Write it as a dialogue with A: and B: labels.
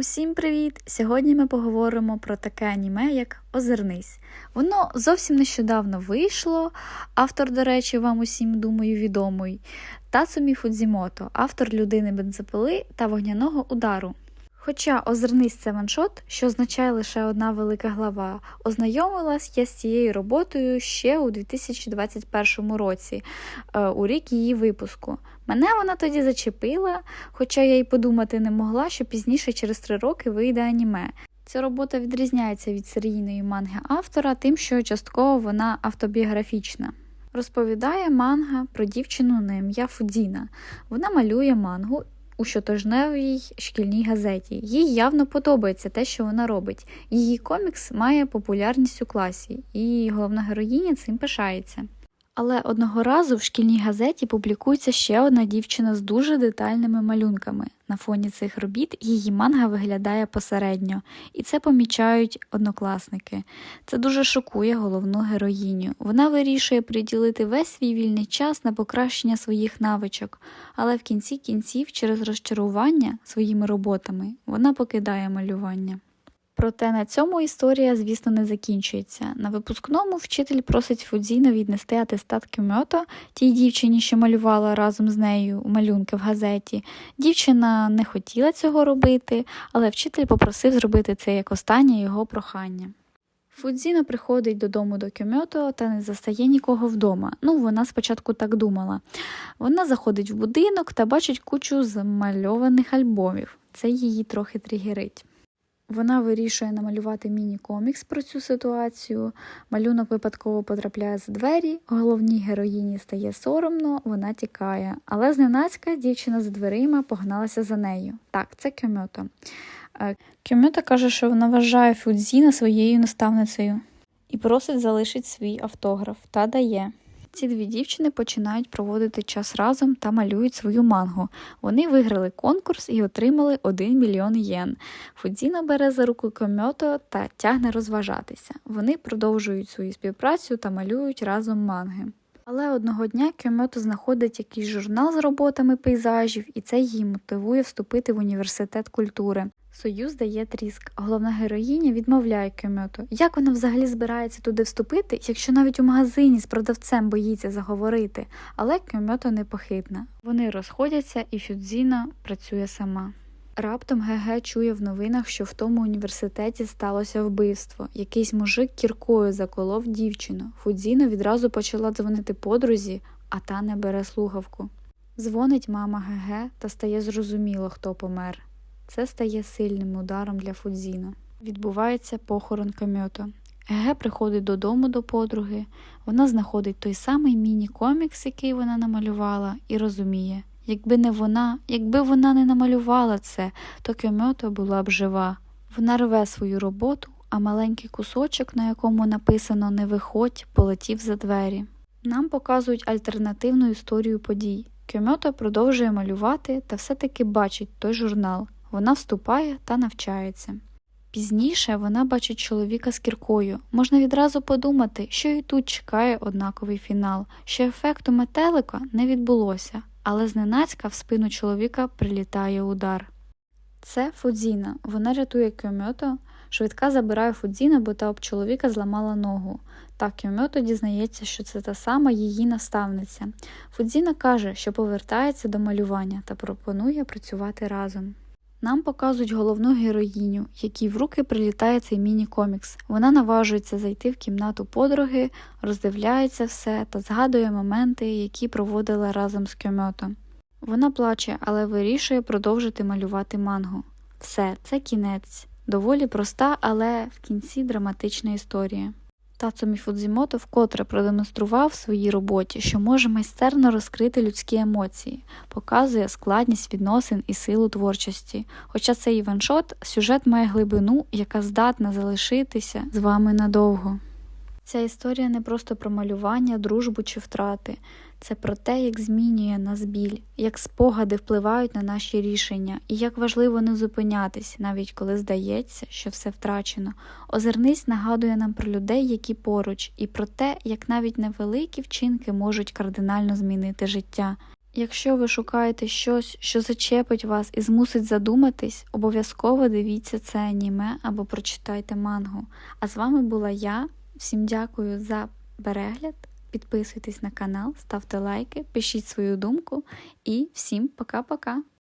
A: Усім привіт! Сьогодні ми поговоримо про таке аніме, як Озирнись. Воно зовсім нещодавно вийшло. Автор, до речі, вам усім думаю, відомий. Тацумі Фудзімото, автор людини бензопили та вогняного удару. Хоча озирнись це ваншот, що означає лише одна велика глава, ознайомилась я з цією роботою ще у 2021 році, е, у рік її випуску. Мене вона тоді зачепила, хоча я й подумати не могла, що пізніше через три роки вийде аніме. Ця робота відрізняється від серійної манги автора, тим, що частково вона автобіографічна. Розповідає манга про дівчину на ім'я Фудзіна. Вона малює мангу у щотижневій шкільній газеті. Їй явно подобається те, що вона робить. Її комікс має популярність у класі, і головна героїня цим пишається. Але одного разу в шкільній газеті публікується ще одна дівчина з дуже детальними малюнками. На фоні цих робіт її манга виглядає посередньо, і це помічають однокласники. Це дуже шокує головну героїню. Вона вирішує приділити весь свій вільний час на покращення своїх навичок, але в кінці кінців, через розчарування своїми роботами, вона покидає малювання. Проте на цьому історія, звісно, не закінчується. На випускному вчитель просить Фудзіно віднести атестат Кюмьото тій дівчині, що малювала разом з нею малюнки в газеті. Дівчина не хотіла цього робити, але вчитель попросив зробити це як останнє його прохання. Фудзіно приходить додому до Кьомьото та не застає нікого вдома. Ну, вона спочатку так думала. Вона заходить в будинок та бачить кучу замальованих альбомів. Це її трохи тригерить. Вона вирішує намалювати міні-комікс про цю ситуацію. Малюнок випадково потрапляє за двері, головній героїні стає соромно, вона тікає. Але зненацька дівчина за дверима погналася за нею. Так, це Кьомьото. Е, каже, що вона вважає Фудзіна своєю наставницею і просить залишити свій автограф та дає. Ці дві дівчини починають проводити час разом та малюють свою мангу. Вони виграли конкурс і отримали 1 мільйон єн. Фудзіна бере за руку Комьото та тягне розважатися. Вони продовжують свою співпрацю та малюють разом манги. Але одного дня Кьомото знаходить якийсь журнал з роботами пейзажів, і це її мотивує вступити в університет культури. Союз дає тріск. Головна героїня відмовляє Кьомото. Як вона взагалі збирається туди вступити, якщо навіть у магазині з продавцем боїться заговорити? Але Кьомото непохитна. Вони розходяться, і Фюдзіна працює сама. Раптом ГГ чує в новинах, що в тому університеті сталося вбивство. Якийсь мужик кіркою заколов дівчину. Фудзіно відразу почала дзвонити подрузі, а та не бере слухавку. Дзвонить мама ГГ та стає зрозуміло, хто помер. Це стає сильним ударом для Фудзіно. Відбувається похорон Камьото. Ге приходить додому до подруги, вона знаходить той самий міні-комікс, який вона намалювала, і розуміє, якби не вона, якби вона не намалювала це, то Кьомьото була б жива. Вона рве свою роботу, а маленький кусочок, на якому написано Не виходь, полетів за двері. Нам показують альтернативну історію подій. Кьомьото продовжує малювати та все-таки бачить той журнал. Вона вступає та навчається. Пізніше вона бачить чоловіка з кіркою. Можна відразу подумати, що і тут чекає однаковий фінал, що ефекту метелика не відбулося, але зненацька в спину чоловіка прилітає удар. Це Фудзіна. Вона рятує Кьомьото. Швидка забирає Фудзіна, бо та об чоловіка зламала ногу. Та Кьомьото дізнається, що це та сама її наставниця. Фудзіна каже, що повертається до малювання та пропонує працювати разом. Нам показують головну героїню, якій в руки прилітає цей міні-комікс. Вона наважується зайти в кімнату подруги, роздивляється все та згадує моменти, які проводила разом з Кьомьото. Вона плаче, але вирішує продовжити малювати мангу. Все, це кінець. Доволі проста, але в кінці драматична історія. Тацумі Фудзімото вкотре продемонстрував в своїй роботі, що може майстерно розкрити людські емоції, показує складність відносин і силу творчості. Хоча цей ваншот, сюжет має глибину, яка здатна залишитися з вами надовго. Ця історія не просто про малювання, дружбу чи втрати це про те, як змінює нас біль, як спогади впливають на наші рішення, і як важливо не зупинятись, навіть коли здається, що все втрачено. Озирнись нагадує нам про людей, які поруч, і про те, як навіть невеликі вчинки можуть кардинально змінити життя. Якщо ви шукаєте щось, що зачепить вас і змусить задуматись, обов'язково дивіться це аніме або прочитайте мангу. А з вами була я. Всім дякую за перегляд. Підписуйтесь на канал, ставте лайки, пишіть свою думку і всім пока-пока!